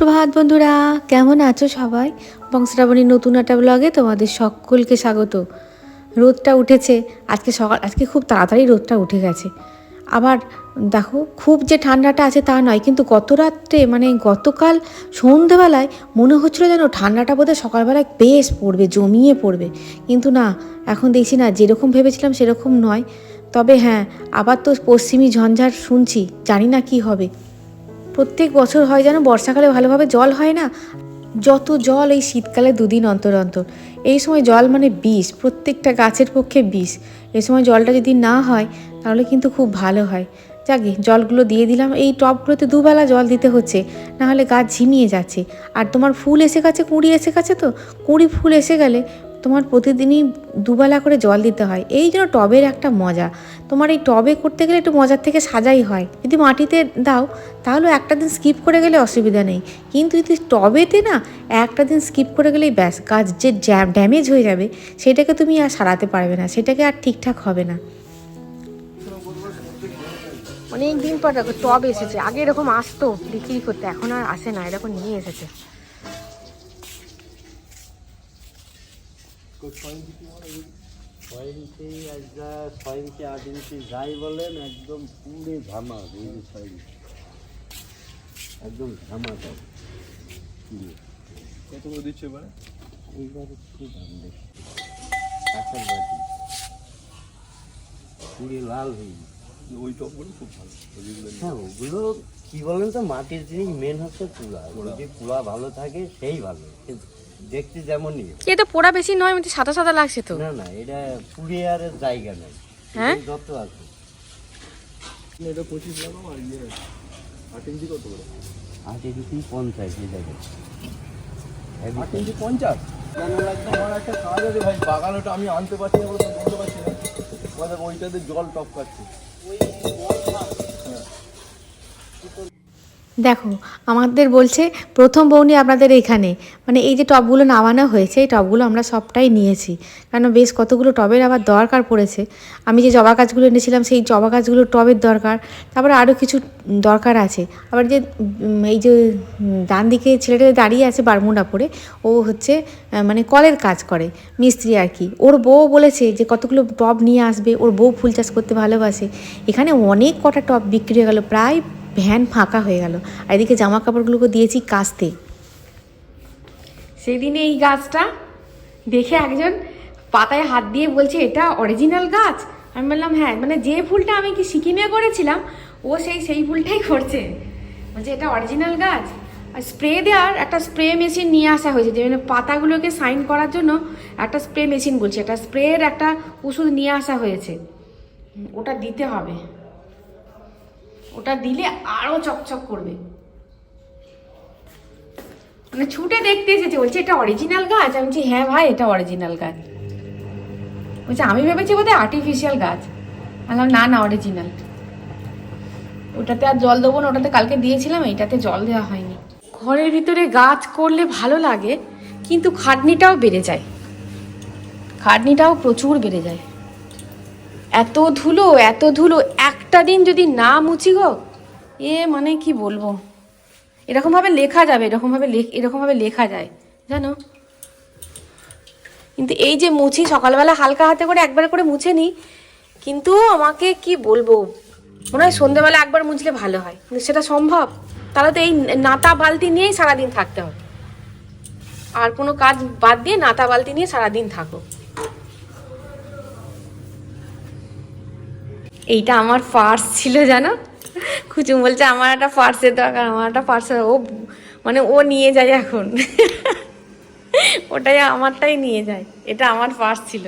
সুপ্রভাত বন্ধুরা, কেমন আছো সবাই? বংশরাবণীর নতুন একটা ব্লগে তোমাদের সকলকে স্বাগত। রোদটা উঠেছে, আজকে সকাল, আজকে খুব তাড়াতাড়ি রোদটা উঠে গেছে। আবার দেখো, খুব যে ঠান্ডাটা আছে তা নয়, কিন্তু গত রাত্রে মানে গতকাল সন্ধেবেলায় মনে হচ্ছিল যেন ঠান্ডাটা বোধহয় সকালবেলায় বেশ পড়বে, জমিয়ে পড়বে। কিন্তু না, এখন দেখছি না, যেরকম ভেবেছিলাম সেরকম নয়। তবে হ্যাঁ আবার তো পশ্চিমী ঝঞ্ঝার শুনছি, জানি না কি হবে। প্রত্যেক বছর হয় যেন বর্ষাকালে ভালোভাবে জল হয় না? যত জল এই শীতকালে দুদিন অন্তর অন্তর। এই সময় জল মানে বিষ, প্রত্যেকটা গাছের পক্ষে বিষ। এই সময় জলটা যদি না হয়, তাহলে কিন্তু খুব ভালো হয়। যাকে জলগুলো দিয়ে দিলাম। এই টবগুলোতে দুবেলা জল দিতে হচ্ছে না হলে গাছ ঝিমিয়ে যাচ্ছে। আর তোমার ফুল এসে গেছে, কুঁড়ি এসে গেছে তো? কুঁড়ি ফুল এসে গেলে তোমার প্রতিদিনই দুবেলা করে জল দিতে হয়। এই জন্য টবের একটা মজা। তোমার এই টবে করতে গেলে একটু মজার থেকে সাজাই হয়। যদি মাটিতে দাও, তাহলে একটা দিন স্কিপ করে গেলে অসুবিধা নেই। কিন্তু যদি টবেতে না, একটা দিন স্কিপ করে গেলেই ব্যাস, গাছ যে ড্যামেজ হয়ে যাবে, সেটাকে তুমি আর সারাতে পারবে না। সেটাকে আর ঠিকঠাক হবে না। অনেক দিন পর টব এসেছে। আগে এরকম আসতো বিক্রি করতে, এখন আর আসে না। এরকম নিয়ে এসেছে। ছয় ইঞ্চি একটা ছয় ইঞ্চি আট ইঞ্চি যাই বলেন একদম পুরে ঝামা এই যে ছয় ইঞ্চি। একদম ঝামা দাম কত করে দিচ্ছে এবারে? এইবার একটু দাম কাঁচার বাটি। পুরে লাল হয়ে ওই টপগুলো খুব ভালো। হ্যাঁ ওগুলো কি বলেন তো মাটির জিনিস মেন হচ্ছে কুলা যদি কুলা ভালো থাকে সেই ভালো। দেখতে যেমনই এটা পোড়া বেশি নয় মানে সাদা সাদা লাগছে তো। না না এটা পুড়ে আর জায়গা নেই হ্যাঁ? যত আছে। এটা পঁচিশ লাগাও আর ইয়ে আট ইঞ্চি কত করে? আট ইঞ্চি পঞ্চাশ এই জায়গায় আট ইঞ্চি পঞ্চাশ? আমার একটা কাজ আছে ভাই বাগান ওটা আমি আনতে পারছি না বলতে পারছি না। আমাদের ওইটাতে জল টপ টপকাচ্ছে দেখো, আমাদের বলছে প্রথম বৌনি আপনাদের এখানে। মানে এই যে টবগুলো নামানো হয়েছে, এই টবগুলো আমরা সবটাই নিয়েছি। কারণ বেশ কতগুলো টবের আবার দরকার পড়েছে। আমি যে জবা গাছগুলো এনেছিলাম, সেই জবা গাছগুলো টবের দরকার। তারপরে আরও কিছু দরকার আছে। আবার যে এই যে ডান দিকে ছেলেটা দাঁড়িয়ে আছে বারমুন্ডা পরে, ও হচ্ছে মানে কলের কাজ করে, মিস্ত্রি আর কি। ওর বউ বলেছে যে কতগুলো টব নিয়ে আসবে, ওর বউ ফুল চাষ করতে ভালোবাসে। এখানে অনেক কটা টব বিক্রি হয়ে গেল, প্রায় ভ্যান ফাঁকা হয়ে গেল। আর এদিকে জামা কাপড়গুলোকে দিয়েছি কাচতে সেদিনে এই গাছটা দেখে একজন পাতায় হাত দিয়ে বলছে, এটা অরিজিনাল গাছ? আমি বললাম হ্যাঁ মানে যে ফুলটা আমি কি সিকিমে করেছিলাম, ও সেই সেই ফুলটাই করছে। বলছে, এটা অরিজিনাল গাছ? আর স্প্রে দেওয়ার একটা স্প্রে মেশিন নিয়ে আসা হয়েছে যে পাতাগুলোকে সাইন করার জন্য একটা স্প্রে মেশিন বলছে। একটা স্প্রের একটা ওষুধ নিয়ে আসা হয়েছে। ওটা দিতে হবে। ওটা দিলে আরও চকচক করবে। মানে ছুটে দেখতে এসেছে, বলছে, এটা অরিজিনাল গাছ? আমি বলছি হ্যাঁ ভাই, এটা অরিজিনাল গাছ। বলছে, আমি ভেবেছি বোধহয় আর্টিফিশিয়াল গাছ। বললাম, না না অরিজিনাল ওটাতে আর জল দেবো না, ওটাতে কালকে দিয়েছিলাম, এইটাতে জল দেওয়া হয়নি। ঘরের ভিতরে গাছ করলে ভালো লাগে, কিন্তু খাটনিটাও বেড়ে যায়। খাটনিটাও প্রচুর বেড়ে যায়। এত ধুলো এত ধুলো একটা দিন যদি না মুছি গো, এ মানে কি বলব? এরকমভাবে লেখা যাবে, এরকমভাবে লেখ- এরকমভাবে লেখা যায়, জানো? কিন্তু এই যে মুছি, সকালবেলা হালকা হাতে করে একবার করে মুছে নিই, কিন্তু আমাকে কি বলব? মনে হয় সন্ধ্যেবেলা একবার মুছলে ভালো হয়, কিন্তু সেটা সম্ভব? তাহলে তো এই নাতা বালতি নিয়েই সারাদিন থাকতে হবে। আর কোনো কাজ বাদ দিয়ে নাতা বালতি নিয়ে সারাদিন থাকো। এইটা আমার পার্স ছিল, জানো? খুচুম বলছে, আমার একটা পার্সের দরকার, আমার একটা পার্সের ও মানে ও নিয়ে যায় এখন। ওটাই আমারটাই নিয়ে যায়, এটা আমার পার্স ছিল।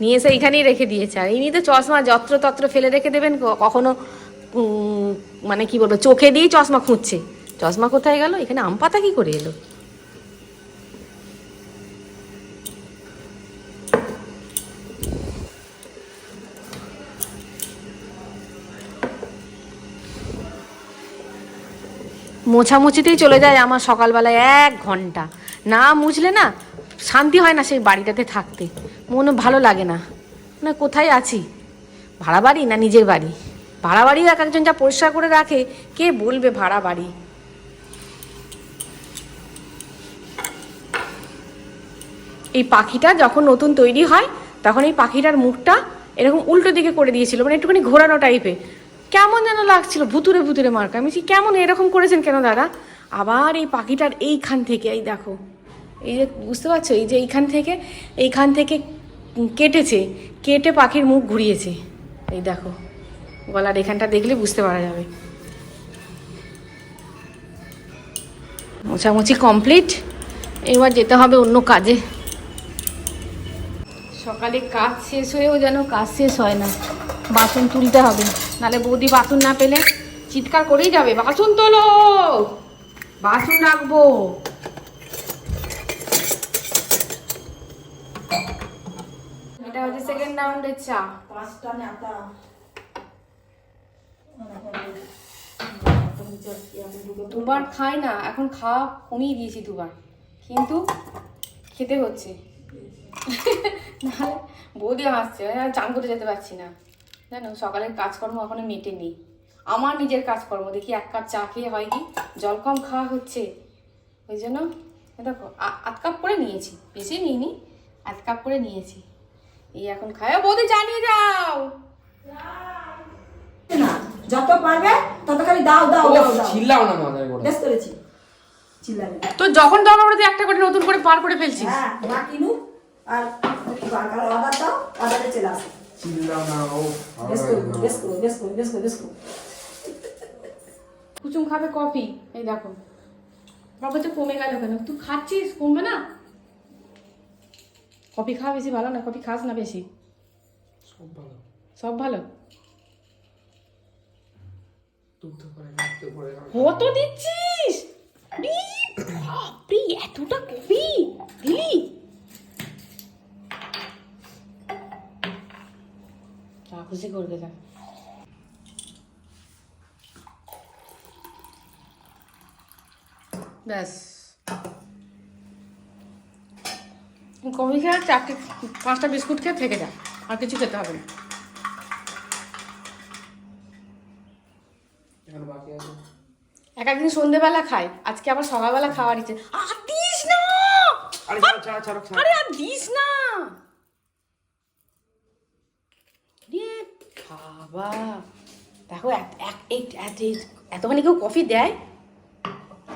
নিয়ে এসে এইখানেই রেখে দিয়েছে। আর ইনি তো চশমা যত্র তত্র ফেলে রেখে দেবেন কখনো মানে কি বলব, চোখে দিয়েই চশমা খুঁজছে। চশমা কোথায় গেল? এখানে আম পাতা কি করে এলো? মোছামুছিতেই চলে যায় আমার সকালবেলায় এক ঘণ্টা। না মুছলে না শান্তি হয় না সেই বাড়িটাতে থাকতে। মনে ভালো লাগে না। না কোথায় আছি? ভাড়া বাড়ি না নিজের বাড়ি? ভাড়া বাড়ি এক একজন যা পরিষ্কার করে রাখে, কে বলবে ভাড়া বাড়ি? এই পাখিটা যখন নতুন তৈরি হয়, তখন এই পাখিটার মুখটা এরকম উল্টো দিকে করে দিয়েছিল মানে একটুখানি ঘোরানো টাইপে কেমন যেন লাগছিল, ভুতুরে ভুতুরে মার্কা। আমি কেমন এরকম করেছেন কেন দাদা? আবার এই পাখিটার এইখান থেকে, এই দেখো, এই যে বুঝতে পারছ? এই যে এইখান থেকে এইখান থেকে কেটেছে, কেটে পাখির মুখ ঘুরিয়েছে। এই দেখো, গলার এখানটা দেখলে বুঝতে পারা যাবে। মোছামুছি কমপ্লিট। এবার যেতে হবে অন্য কাজে। সকালে কাজ শেষ হয়েও যেন কাজ শেষ হয় না। বাসন তুলতে হবে। নালে বৌদি বাসন না পেলে চিৎকার করেই যাবে। বাসন তোলো! বাসন রাখব। এটা হচ্ছে সেকেন্ড রাউন্ডের চা। দুবার খাই না এখন খাওয়া কমিয়ে দিয়েছি দুবার। কিন্তু খেতে হচ্ছে। নাহলে বৌদি হাসছে চান করতে যেতে পারছি না। জানো সকালের কাজকর্ম এখনও মেটেনি। আমার নিজের কাজকর্ম দেখি এক কাপ চা খেয়ে হয় কি? জল কম খাওয়া হচ্ছে। ওই জন্য দেখো আধ কাপ করে নিয়েছি। বেশি নিইনি আধ কাপ করে নিয়েছি। এই এখন খায় বৌদি জানিয়ে যাও! না যত পারবে তত খালি দাও দাও দাও দাও। চিল্লাও না মাথায় করে। বেশ করেছি চিল্লাবে তো যখন দরকার পড়ে একটা করে নতুন করে পার করে ফেলছিস হ্যাঁ মা কিনু আর অর্ডার দাও অর্ডারে চলে আসে কুচুম খাবে কফি? এই দেখো। বাবা বলছে কমে গেল কেন? তুই খাচ্ছিস? কমবে না? কফি খাওয়া বেশি ভালো না? কফি খাস না বেশি? সব ভালো। সব ভালো? কত দিচ্ছিস! এতটা কফি? দিলি? খুশি করবে যা ব্যাস। কফি খেয়ে চারটে পাঁচটা বিস্কুট খেয়ে থেকে যা। আর কিছু খেতে হবে না। এক একদিন সন্ধেবেলা খাই। আজকে আবার সকালবেলা খাওয়ার ইচ্ছে। আর দিস না! আর দিস না রে বাবা। দেখো এত- এই- এত এতখানি কেউ কফি দেয়?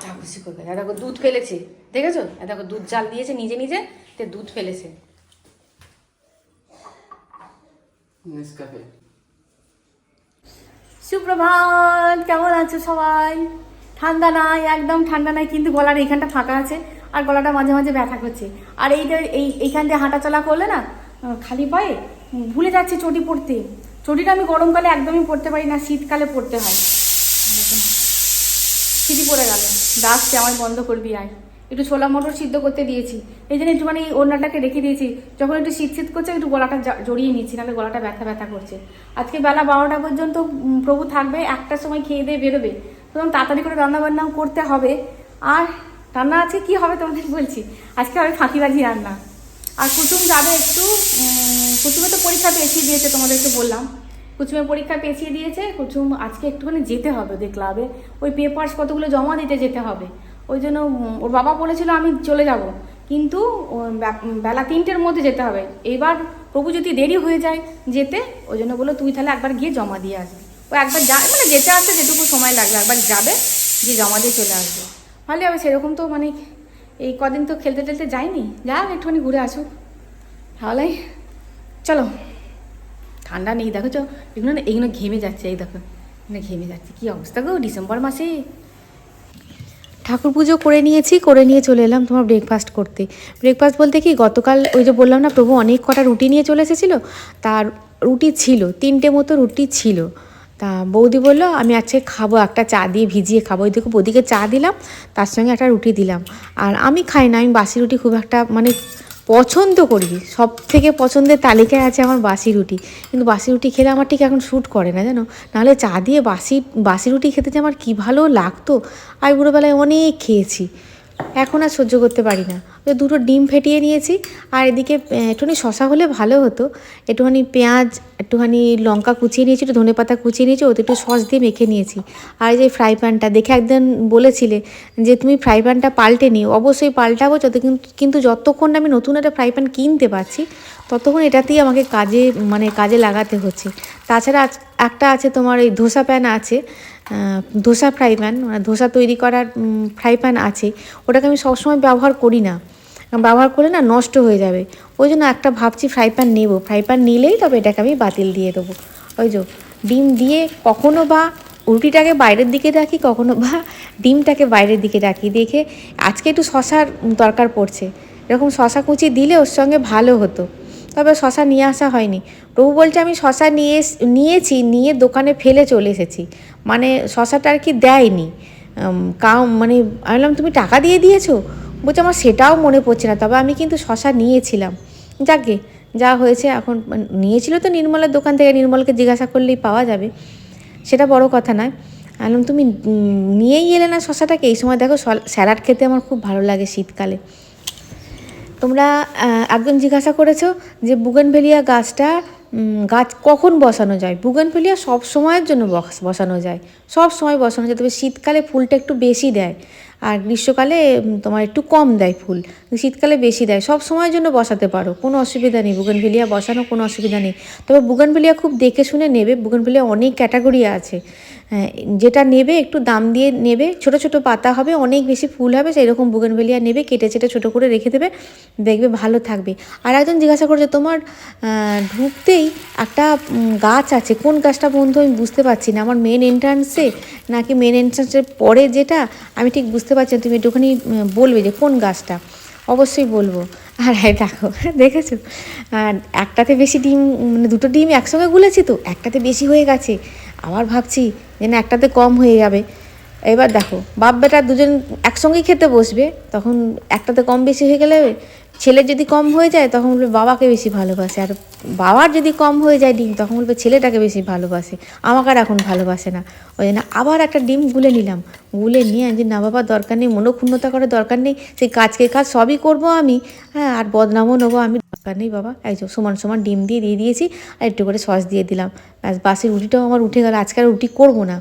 যা খুশি করবে এ দেখো দুধ ফেলেছে। দেখেছ? দেখো দুধ জাল দিয়েছে নিজে নিজে তে দুধ ফেলেছে। সুপ্রভাত কেমন আছো সবাই? ঠান্ডা নাই একদম ঠান্ডা নাই কিন্তু গলার এইখানটা ফাঁকা আছে আর গলাটা মাঝে মাঝে ব্যথা করছে। আর এইটা এই এইখান দিয়ে হাঁটা চলা করলে না খালি পায়ে ভুলে যাচ্ছে চটি পড়তে। চটিটা আমি গরমকালে একদমই পড়তে পারি না, শীতকালে পড়তে হয়। সিটি পড়ে গেল। ডাকছে আমায় বন্ধ করবি, আয়। একটু ছোলা মটর সিদ্ধ করতে দিয়েছি। এই জন্য একটুখানি ওড়নাটাকে রেখে দিয়েছি। যখন একটু শীত শীত করছে, একটু গলাটা জড়িয়ে নিচ্ছি, নাহলে গলাটা ব্যথা ব্যথা করছে। আজকে বেলা বারোটা পর্যন্ত প্রভু থাকবে একটার সময় খেয়ে দিয়ে বেরোবে। তখন তাড়াতাড়ি করে রান্না বান্নাও করতে হবে। আর রান্না আছে, কি হবে তোমাদের বলছি? আজকে হবে ফাঁকিবাজি রান্না। আর কুটুম যাবে একটু কুটুমে তো পরীক্ষা পেছিয়ে দিয়েছে তোমাদেরকে বললাম। কুচুমের পরীক্ষা পেছিয়ে দিয়েছে কুচুম আজকে একটুখানি যেতে হবে ওদের ক্লাবে ওই পেপার্স কতগুলো জমা দিতে যেতে হবে। ওই জন্য ওর বাবা বলেছিল আমি চলে যাব। কিন্তু বেলা তিনটের মধ্যে যেতে হবে। এবার প্রভু যদি দেরি হয়ে যায় যেতে, ওই জন্য বলল, তুই তাহলে একবার গিয়ে জমা দিয়ে আসবি ও একবার যা মানে যেতে আসতে যেটুকু সময় লাগবে, একবার যাবে, গিয়ে জমা দিয়ে চলে আসবে। ভালো হবে, সেরকম তো মানে এই কদিন তো খেলতে টেলতে যায়নি যাক একটুখানি ঘুরে আসুক। তাহলে, চলো। ঠান্ডা নেই দেখো চো এগুলো না, এগুলো ঘেমে যাচ্ছে, এই দেখো। এগুলো ঘেমে যাচ্ছে। কি অবস্থা গো, ডিসেম্বর মাসে? ঠাকুর পুজো করে নিয়েছি, করে নিয়ে চলে এলাম তোমার ব্রেকফাস্ট করতে। ব্রেকফাস্ট বলতে কি, গতকাল ওই যে বললাম না, প্রভু অনেক কটা রুটি নিয়ে চলে এসেছিল। তার রুটি ছিল, তিনটে মতো রুটি ছিল। তা বৌদি বলল, আমি আজকে খাব, একটা চা দিয়ে ভিজিয়ে খাব। ওই দেখো বৌদিকে চা দিলাম, তার সঙ্গে একটা রুটি দিলাম। আর আমি খাই না, আমি বাসি রুটি খুব একটা মানে পছন্দ করি। সব থেকে পছন্দের তালিকায় আছে আমার বাসি রুটি। কিন্তু বাসি রুটি খেলে আমার ঠিক এখন শ্যুট করে না, জানো? নাহলে চা দিয়ে বাসি বাসি রুটি খেতে যে আমার কী ভালো লাগতো? আমি বুড়োবেলায় অনেক খেয়েছি। এখন আর সহ্য করতে পারি না। ওই দুটো ডিম ফেটিয়ে নিয়েছি, আর এদিকে একটুখানি শশা হলে ভালো হতো। একটুখানি পেঁয়াজ, একটুখানি লঙ্কা কুচিয়ে নিয়েছি, একটু ধনে পাতা কুচিয়ে নিয়েছি, ওতে একটু সস দিয়ে মেখে নিয়েছি। আর যে ফ্রাই প্যানটা, দেখে একদিন বলেছিলে যে তুমি ফ্রাই প্যানটা পাল্টে নিও। অবশ্যই পাল্টাবো, যত কিন্তু যতক্ষণ আমি নতুন একটা ফ্রাই প্যান কিনতে পারছি, ততক্ষণ এটাতেই আমাকে কাজে মানে কাজে লাগাতে হচ্ছে। তাছাড়া একটা আছে তোমার এই ধোসা প্যান আছে ধোসা ফ্রাই প্যান ধোসা তৈরি করার ফ্রাই প্যান আছে, ওটাকে আমি সবসময় ব্যবহার করি না। ব্যবহার করলে না নষ্ট হয়ে যাবে। ওই জন্য একটা ভাবছি ফ্রাই প্যান নেব। ফ্রাই প্যান নিলেই তবে এটাকে আমি বাতিল দিয়ে দেবো। ওই যে ডিম দিয়ে কখনো বা রুটিটাকে বাইরের দিকে রাখি, কখনো বা ডিমটাকে বাইরের দিকে রাখি। দেখে আজকে একটু শশার দরকার পড়ছে। এরকম শশা কুচি দিলে ওর সঙ্গে ভালো হতো। তবে শশা নিয়ে আসা হয়নি। প্রভু বলছে, আমি শশা নিয়ে নিয়েছি, নিয়ে দোকানে ফেলে চলে এসেছি। মানে শশাটা আর কি দেয়নি। কাউ মানে আমি বললাম, তুমি টাকা দিয়ে দিয়েছ? বলছে, আমার সেটাও মনে পড়ছে না। তবে আমি কিন্তু শশা নিয়েছিলাম। যাকে যা হয়েছে এখন মানে নিয়েছিল তো নির্মলের দোকান থেকে, নির্মলকে জিজ্ঞাসা করলেই পাওয়া যাবে। সেটা বড় কথা নয়। আমি বললাম, তুমি নিয়েই এলে না শশাটাকে? এই সময় দেখো স্যালাড খেতে আমার খুব ভালো লাগে শীতকালে। তোমরা একজন জিজ্ঞাসা করেছ যে বুগেনভেলিয়া গাছটা গাছ কখন বসানো যায়? বুগেনভেলিয়া সব সময়ের জন্য বস- বসানো যায়। সব সময় বসানো যায়, তবে শীতকালে ফুলটা একটু বেশি দেয়। আর গ্রীষ্মকালে তোমার একটু কম দেয় ফুল। শীতকালে বেশি দেয়। সব সময়ের জন্য বসাতে পারো। কোনো অসুবিধা নেই। বুগেনভেলিয়া বসানো কোনো অসুবিধা নেই। তবে বুগেনভেলিয়া খুব দেখে শুনে নেবে। বুগেনভেলিয়া অনেক ক্যাটাগরি আছে। যেটা নেবে, একটু দাম দিয়ে নেবে, ছোট ছোট পাতা হবে, অনেক বেশি ফুল হবে সেই রকম বুগেনভেলিয়া নেবে, কেটে চেটে ছোটো করে রেখে দেবে, দেখবে ভালো থাকবে। আর একজন জিজ্ঞাসা করছে, তোমার ঢুকতেই একটা গাছ আছে, কোন গাছটা বন্ধু আমি বুঝতে পারছি না, আমার মেন এন্ট্রান্সে নাকি মেন এন্ট্রান্সের পরে যেটা, আমি ঠিক বুঝতে পারছি না, তুমি একটুখানি বলবে যে কোন গাছটা? অবশ্যই বলব। আর এই দেখো, দেখেছ? আর একটাতে বেশি ডিম মানে দুটো ডিম একসঙ্গে গুলেছি তো, একটাতে বেশি হয়ে গেছে। আবার ভাবছি যে না, একটাতে কম হয়ে যাবে। এবার দেখো, বাপ বেটা দুজন একসঙ্গেই খেতে বসবে, তখন একটাতে কম বেশি হয়ে গেলে ছেলের যদি কম হয়ে যায়, তখন বলবে বাবাকে বেশি ভালোবাসে। আর বাবার যদি কম হয়ে যায় ডিম, তখন বলবে ছেলেটাকে বেশি ভালোবাসে। আমাকে আর এখন ভালোবাসে না। ওই জন্য আবার একটা ডিম গুলে নিলাম। গুলে নিয়ে যে, না বাবা, দরকার নেই, মনোক্ষুণ্ণতা করার দরকার নেই, সেই কাজকে কাজ সবই করব আমি হ্যাঁ আর বদনামও নেব আমি দরকার নেই বাবা। এই যে সমান সমান ডিম দিয়ে দিয়ে দিয়েছি আর একটু করে সস দিয়ে দিলাম। ব্যাস বাসি রুটিটাও আমার উঠে গেল। আজকে আর রুটি করব না।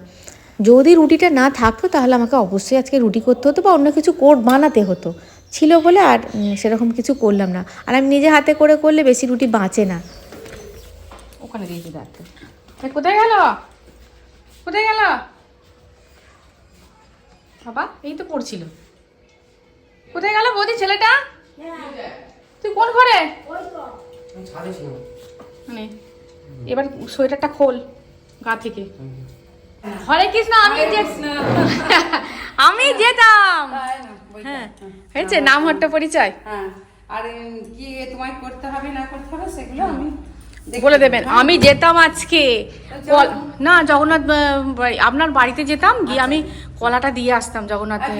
যদি রুটিটা না থাকতো তাহলে আমাকে অবশ্যই আজকে রুটি করতে হতো বা অন্য কিছু কোট বানাতে হতো। ছিল বলে আর সেরকম কিছু করলাম না। আর আমি নিজে হাতে করে করলে বেশি রুটি বাঁচে না। ওখানে দিয়েছি দেখতে কোথায় গেল? কোথায় গেল? বাবা এই তো পড়ছিল। কোথায় গেল বৌদি ছেলেটা? তুই কোন ঘরে? আমি ছাদে ছিলাম। মানে এবার সোয়েটারটা খোল গা থেকে। হরে কৃষ্ণ আমি যে আমি যেতাম। হ্যাঁ হয়েছে নাম হট্ট পরিচয়। হ্যাঁ আর কি তোমায় করতে হবে না করতে হবে সেগুলো আমি বলে দেবেন আমি যেতাম আজকে। না জগন্নাথ আপনার বাড়িতে যেতাম গিয়ে আমি কলাটা দিয়ে আসতাম জগন্নাথ আজকে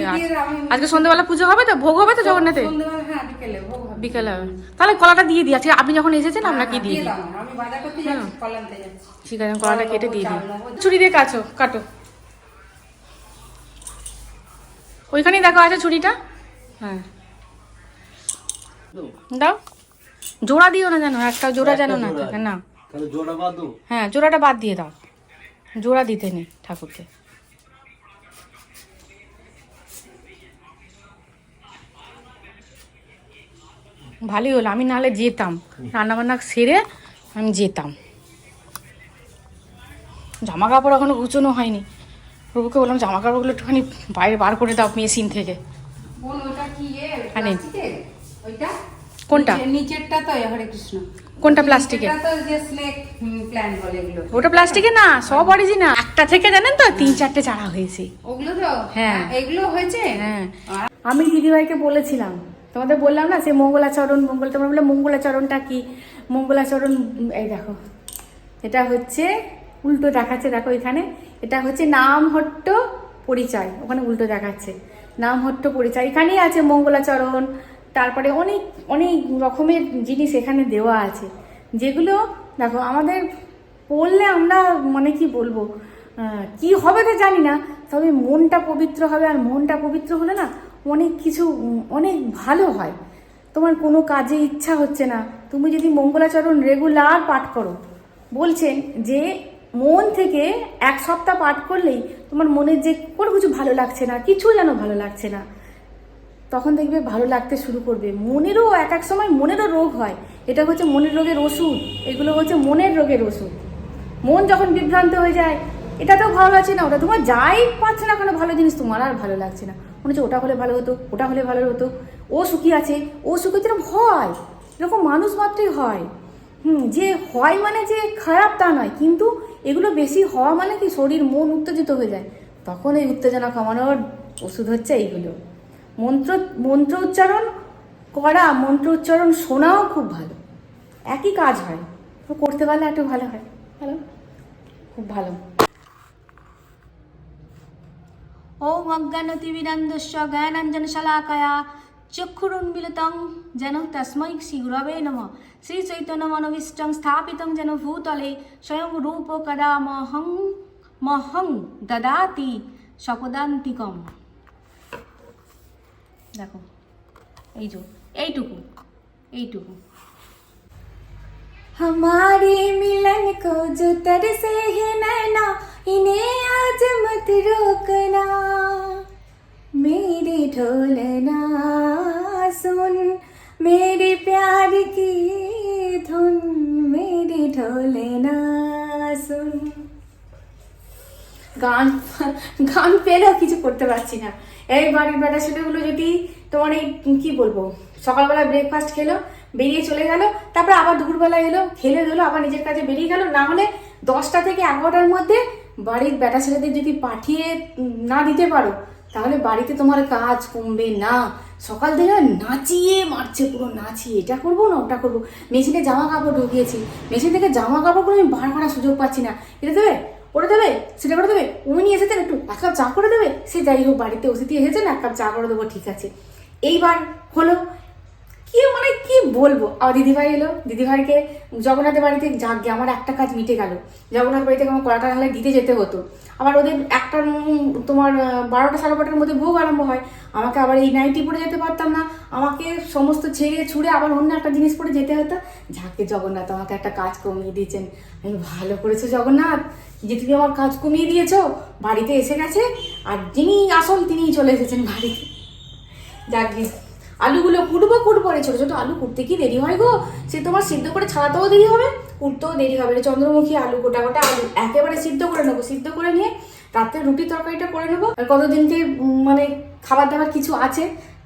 দিয়ে সন্ধ্যাবেলা পুজো হবে তো? ভোগ হবে তো জগন্নাথে হ্যাঁ বিকেলে হবে। তাহলে কলাটা দিয়ে দিই। আজকে আপনি যখন এসেছেন আপনাকে হ্যাঁ, দিয়ে দিই? ঠিক আছে কলাটা কেটে দিয়ে দিই। ছুরি দিয়ে কাটো কাটো। ওইখানেই দেখো আছে ছুরিটা? হ্যাঁ। দাও। জোড়া দিও না জানো একটা জোড়া যেন না থাকে না। তাহলে জোড়া বাঁধো হ্যাঁ জোড়াটা বাদ দিয়ে দাও। জোড়া দিতে নেই ঠাকুরকে। ভালোই হলো আমি নাহলে যেতাম। রান্নাবান্না সেরে আমি যেতাম। জামা কাপড় এখনও গুছোনো হয়নি। প্রভুকে বললাম জামা কাপড়গুলো একটুখানি বাইরে বার করে দাও মেশিন থেকে। বোন ওটা কি এ হ্যাঁ, নেই। প্লাস্টিকের ওইটা কোনটা? নিচেরটা তো হরে কৃষ্ণ। কোনটা প্লাস্টিকের? নিচেরটা তো যে স্নেক প্ল্যান বলে এগুলো। ওটা প্লাস্টিকের না সব অরিজিনাল একটা থেকে জানেন তো তিন চারটে চারা হয়েছে। ওগুলো তো? হ্যাঁ। এগুলো হয়েছে? হ্যাঁ। আমি দিদিভাইকে বলেছিলাম তোমাদের বললাম না সে মঙ্গলাচরণ মঙ্গল তোমরা বলে মঙ্গলাচরণটা কি? মঙ্গলাচরণ এই দেখো। এটা হচ্ছে উল্টো দেখাচ্ছে দেখো এখানে। এটা হচ্ছে নামহট্ট পরিচয় ওখানে উল্টো দেখাচ্ছে। নামহট্ট পরিচয় এখানেই আছে মঙ্গলাচরণ তারপরে অনেক অনেক রকমের জিনিস এখানে দেওয়া আছে। যেগুলো, দেখো, আমাদের পড়লে আমরা মানে কি বলব কি হবে তো জানি না, তবে মনটা পবিত্র হবে আর মনটা পবিত্র হলে না অনেক কিছু অনেক ভালো হয়। তোমার কোনো কাজে ইচ্ছা হচ্ছে না। তুমি যদি মঙ্গলাচরণ রেগুলার পাঠ করো, বলছেন যে মন থেকে এক সপ্তাহ পাঠ করলেই তোমার মনের যে কোনো কিছু ভালো লাগছে না কিছু যেন ভালো লাগছে না। তখন দেখবে ভালো লাগতে শুরু করবে। মনেরও এক এক সময় মনেরও রোগ হয়। এটা হচ্ছে মনের রোগের ওষুধ। এগুলো হচ্ছে মনের রোগের ওষুধ। মন যখন বিভ্রান্ত হয়ে যায়, এটা তো ভালো লাগছে না, ওটা তোমার যাই পাচ্ছে না কোনো ভালো জিনিস, তোমার আর ভালো লাগছে না। মনে হচ্ছে ওটা হলে ভালো হতো, ওটা হলে ভালো হতো। ও সুখী আছে, ও সুখী যেরকম হয় এরকম মানুষ মাত্রই হয়। হুম, যে হয় মানে যে খারাপ তা নয়, কিন্তু এগুলো বেশি হওয়া মানে কি, শরীর, মন উত্তেজিত হয়ে যায়। তখন এই উত্তেজনা কমানোর ওষুধ হচ্ছে এইগুলো। মন্ত্র মন্ত্র উচ্চারণ করা, মন্ত্র উচ্চারণ শোনাও খুব ভালো। একই কাজ হয়। তো করতে পারলে একটু ভালো হয়। ভালো? খুব ভালো। ওম অজ্ঞানতিবিনন্দস্য জ্ঞানাঞ্জনশলাকয়া চক্ষুরুন্মিলিতং যেন তস্मै শ্রীগুরবে নম। শ্রী চৈতন্য মনোবিষ্টং স্থাপিতং যেন ভূতলে স্বয়ং রূপ কদা মহং মহং দদাতি সকদান্তিকম দেখো এই যে এইটুকু এইটুকু हमारे मिलन को जो तरसे है नैना इन्हें आज मत रोकना मेरी ढोलना सुन मेरे प्यार की धुन मेरी ढोलना सुन গান গান পেলেও কিছু করতে পারছি না। এই বাড়ির বেটা ছেলেগুলো যদি তোমার এই, কি বলব সকালবেলা ব্রেকফাস্ট খেলো, বেরিয়ে চলে গেল, তারপরে আবার দুপুরবেলা এলো, খেলে দিলো আবার নিজের কাছে বেরিয়ে গেল, না হলে দশটা থেকে এগারোটার মধ্যে বাড়ির বেটা ছেলেদের যদি পাঠিয়ে না দিতে পারো, তাহলে বাড়িতে তোমার কাজ কমবে না। সকাল থেকে নাচিয়ে মারছে পুরো, নাচিয়ে। এটা করব না, ওটা করব। মেশিনে জামা কাপড় ঢুকিয়েছি। মেশিন থেকে জামা কাপড়গুলো আমি বার করার সুযোগ পাচ্ছি না। এটা দেবে? ওটা দেবে? সেটা করে দেবে? উনি এসেছেন একটু এক কাপ চা করে দেবে? সে যাই হোক, বাড়িতে অতিথি এসেছেন, এক কাপ চা করে দেবো, ঠিক আছে। এইবার হলো, কি মানে কি বলব? আর দিদিভাই এলো, দিদিভাইকে জগন্নাথের বাড়িতে যাক আমার একটা কাজ মিটে গেল। জগন্নাথ বাড়িতে আমার কড়াটা হলে দিতে যেতে হতো। আবার ওদের একটা তোমার বারোটা সাড়ে বারোটার মধ্যে ভোগ আরম্ভ হয়। আমাকে আবার এই নাইটি পরে যেতে পারতাম না। আমাকে সমস্ত ছেড়ে ছুড়ে আবার অন্য একটা জিনিস পরে যেতে হতো। যাকে জগন্নাথ আমাকে একটা কাজ কমিয়ে দিয়েছেন। আমি ভালো করেছ জগন্নাথ। যে তুমি আমার কাজ কমিয়ে দিয়েছ, বাড়িতে এসে গেছে। আর যিনি আসল তিনিই চলে এসেছেন বাড়িতে। যাকে আলুগুলো কুটবো কুটবো রে ছোটো ছোটো আলু কুটতে কি দেরি হয় গো? সে তোমার সিদ্ধ করে ছাড়াতেও দেরি হবে। কুটতেও দেরি হবে রে চন্দ্রমুখী আলু গোটা গোটা আলু একেবারে সিদ্ধ করে নেব সিদ্ধ করে নিয়ে রাত্রে রুটি তরকারিটা করে নেব। আর কতদিনকে উম, মানে খাবার দাবার কিছু আছে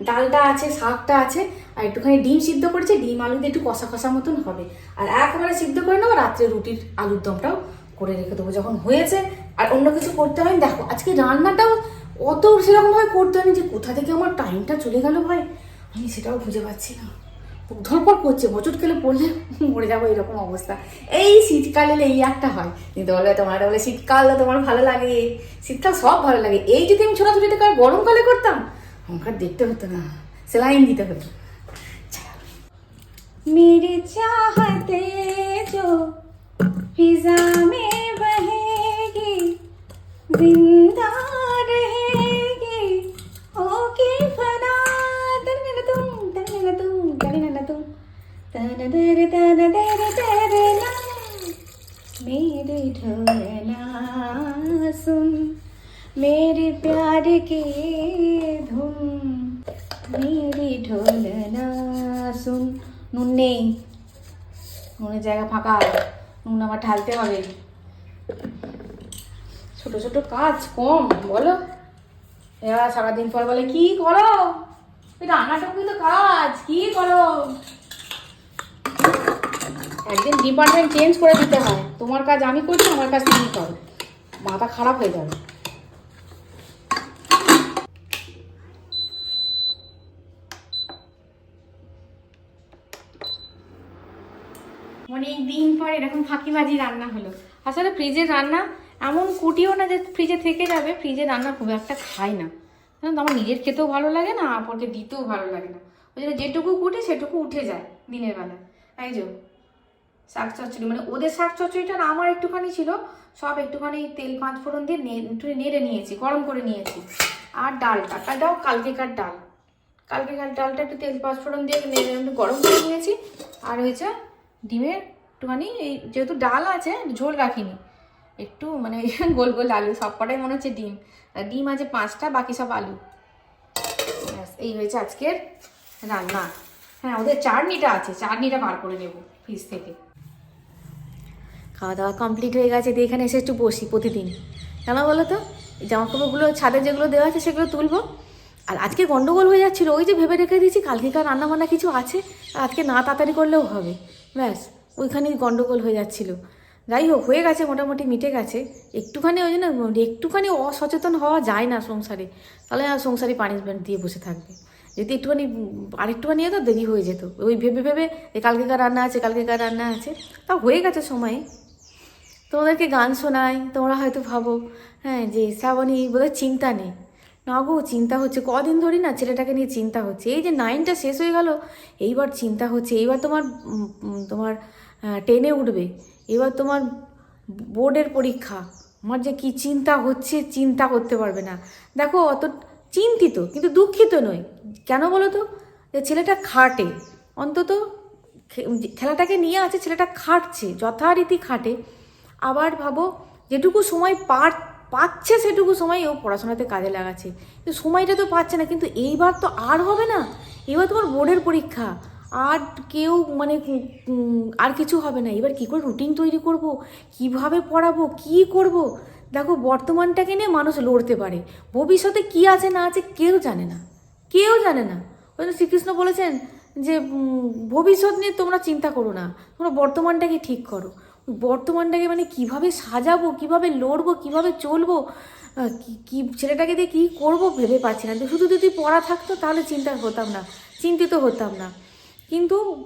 ডালটা আছে শাকটা আছে আর একটুখানি ডিম সিদ্ধ করেছে ডিম আলু দিয়ে একটু কষা কষা মতন হবে। আর একেবারে সিদ্ধ করে নেব রাত্রে রুটির আলুর দমটাও করে রেখে দেবো যখন হয়েছে। আর অন্য কিছু করতে হয় দেখো আজকে রান্নাটাও অত সেরকমভাবে করতে হয়নি যে কোথা থেকে আমার টাইমটা চলে গেল ভাই। আমি সেটাও খুঁজে পাচ্ছি না ধরপর করছে বচট খেলে পড়লে মরে যাবো এরকম অবস্থা এই শীতকালে এলে এই একটা হয় কিন্তু বলে তোমার বলে শীতকাল তোমার ভালো লাগে শীতকাল সব ভালো লাগে এই যদি আমি ছোটাছুটিতে কার গরমকালে করতাম আমাকে আর দেখতে হতো না সেলাইন দিতে হতো मेरी चाहते जो फिजा में बहेगी जिंदा तन दर तन दर दर ना मेरे ढोलना सुन मेरे प्यार की धुन मेरी ढोलना सुन নুন নেই নুনের জায়গা ফাঁকা নুন আবার ঢালতে হবে ছোট ছোট কাজ কম বলো এরা সারাদিন পর বলে কি করো এই রান্নাটুকুই তো কাজ কি করো একদিন ডিপার্টমেন্ট চেঞ্জ করে দিতে হয়। তোমার কাজ আমি করছি আমার কাজ তুমি করো। মাথা খারাপ হয়ে যাবে। অনেক দিন পর এরকম ফাঁকিবাজি রান্না হলো। আসলে ফ্রিজের রান্না এমন কুটিও না যে ফ্রিজে থেকে যাবে ফ্রিজের রান্না খুব একটা খাই না। তো, আমার নিজের খেতেও ভালো লাগে না অপরকে দিতেও ভালো লাগে না। ওই জন্য যেটুকু কুটি সেটুকু উঠে যায় দিনের বেলা এই শাক চচ্চড়ি মানে ওদের শাক চচ্চড়িটা না আমার একটুখানি ছিল, সব একটুখানি তেল পাঁচ ফোড়ন দিয়ে একটু নেড়ে নিয়েছি, গরম করে নিয়েছি। আর ডালটা ডালটাও কালকেকার ডাল। কালকে কাল ডালটা একটু তেল পাঁচ ফোড়ন দিয়ে নেড়ে একটু গরম করে নিয়েছি। আর হয়েছে ডিমের একটুখানি, এই যেহেতু ডাল আছে ঝোল রাখিনি। একটু মানে গোল গোল আলু, সব কটাই মনে হচ্ছে ডিম। ডিম আছে পাঁচটা, বাকি সব আলু। এই হয়েছে আজকের রান্না। হ্যাঁ ওদের চাটনিটা আছে, চাটনিটা বার করে নেব ফ্রিজ থেকে। খাওয়া দাওয়া কমপ্লিট হয়ে গেছে, দিয়ে এখানে এসে একটু বসি প্রতিদিন। কেন বলো তো জামা কাপড়গুলো ছাদে যেগুলো দেওয়া আছে সেগুলো তুলবো। আর আজকে গন্ডগোল হয়ে যাচ্ছিল, ওই যে ভেবে রেখে দিয়েছি কালকেকার রান্না বান্না কিছু আছে, আর আজকে না তাড়াতাড়ি করলেও হবে। ব্যাস, ওইখানেই গন্ডগোল হয়ে যাচ্ছিল। যাই হোক, হয়ে গেছে, মোটামুটি মিটে গেছে। একটুখানি ওই জন্য, একটুখানি অসচেতন হওয়া যায় না সংসারে। তাহলে সংসারে পানিশমেন্ট দিয়ে বসে থাকবে। যদি একটুখানি, আরেকটুখানি তো দেরি হয়ে যেত। ওই ভেবে ভেবে যে কালকেকার রান্না আছে কালকেকার রান্না আছে। তা হয়ে গেছে সময়ে। তোমাদেরকে গান শোনাই, তোমরা হয়তো ভাবো হ্যাঁ যে শ্রাবণী বোধহয় চিন্তা নেই। না গো, চিন্তা হচ্ছে, কদিন ধরে না ছেলেটাকে নিয়ে চিন্তা হচ্ছে। এই যে নাইনটা শেষ হয়ে গেল, এইবার চিন্তা হচ্ছে, এইবার তোমার তোমার টেনে উঠবে, এবার তোমার বোর্ডের পরীক্ষা। আমার যে কি চিন্তা হচ্ছে, চিন্তা করতে পারবে না। দেখো, অত চিন্তিত, কিন্তু দুঃখিত নয়। কেন বলো তো? যে ছেলেটা খাটে। অন্তত খেলাটাকে নিয়ে আছে, ছেলেটা খাটছে, যথারীতি খাটে। আবার ভাবো, যেটুকু সময় পার, পাচ্ছে সেটুকু সময় ও পড়াশোনাতে কাজে লাগাচ্ছে। কিন্তু সময়টা তো পাচ্ছে না, কিন্তু এইবার তো আর হবে না। এবার তোমার বোর্ডের পরীক্ষা। আর কেউ মানে আর কিছু হবে না। এবার কী করে রুটিন তৈরি করব? কীভাবে পড়াবো? কি করব? দেখো, বর্তমানটাকে নিয়ে মানুষ লড়তে পারে। ভবিষ্যতে কি আছে, না আছে কেউ জানে না। কেউ জানে না। ওই শ্রীকৃষ্ণ বলেছেন যে ভবিষ্যৎ নিয়ে তোমরা চিন্তা করো না। তোমরা বর্তমানটাকে ঠিক করো। বর্তমানটাকে মানে কীভাবে সাজাবো, কীভাবে লড়বো, কীভাবে চলবো কি- ছেলেটাকে দিয়ে কী করব ভেবে পাচ্ছি না। শুধু যদি পড়া থাকতো তাহলে চিন্তা হতাম না, চিন্তিত হতাম না। কিন্তু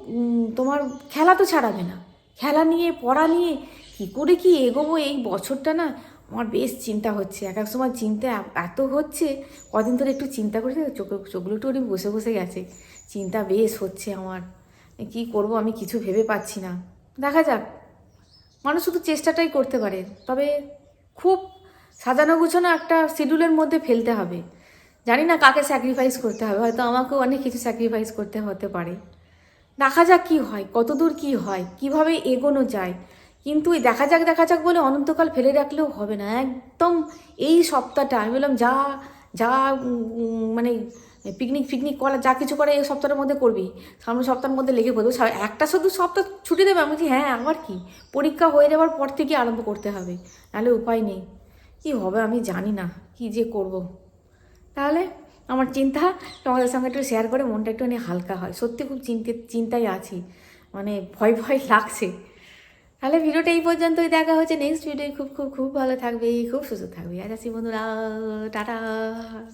তোমার খেলা তো ছাড়াবে না। খেলা নিয়ে, পড়া নিয়ে কী করে কি এগোবো এই বছরটা না? আমার বেশ চিন্তা হচ্ছে। এক এক সময় চিন্তা এত হচ্ছে, কদিন ধরে একটু চিন্তা করেছে, চোখ, চোখগুলো একটু বসে বসে গেছে। চিন্তা বেশ হচ্ছে আমার। কি করব আমি কিছু ভেবে পাচ্ছি না। দেখা যাক। মানুষ শুধু চেষ্টাটাই করতে পারে, তবে খুব সাজানো গুছানো একটা শিডিউলের মধ্যে ফেলতে হবে। জানি না কাকে স্যাক্রিফাইস করতে হবে, হয়তো আমাকেও অনেক কিছু স্যাক্রিফাইস করতে হতে পারে। দেখা যাক কী হয়, কতদূর কি হয়, কীভাবে এগোনো যায়। কিন্তু এই দেখা যাক দেখা যাক বলে অনন্তকাল ফেলে রাখলেও হবে না। একদম এই সপ্তাহটা আমি বললাম যা যা মানে পিকনিক ফিকনিক করা, যা কিছু করে এই সপ্তাহের মধ্যে করবি। সামনের সপ্তাহের মধ্যে লেগে পড়বে। একটা শুধু সপ্তাহ ছুটি দেবে? আমি বলছি হ্যাঁ আমার কি? পরীক্ষা হয়ে যাওয়ার পর থেকে আরম্ভ করতে হবে। নাহলে উপায় নেই। কি হবে আমি জানি না। কি যে করব। তাহলে আমার চিন্তা তোমাদের সঙ্গে একটু শেয়ার করে, মনটা একটুখানি হালকা হয়। সত্যি খুব চিন্তিত, চিন্তায় আছি। মানে ভয় ভয় লাগছে। তাহলে ভিডিওটা এই পর্যন্তই। দেখা হচ্ছে নেক্সট ভিডিও খুব খুব খুব ভালো থাকবে। খুব সুস্থ থাকবে। আজ আসি বন্ধুরা। টাটা।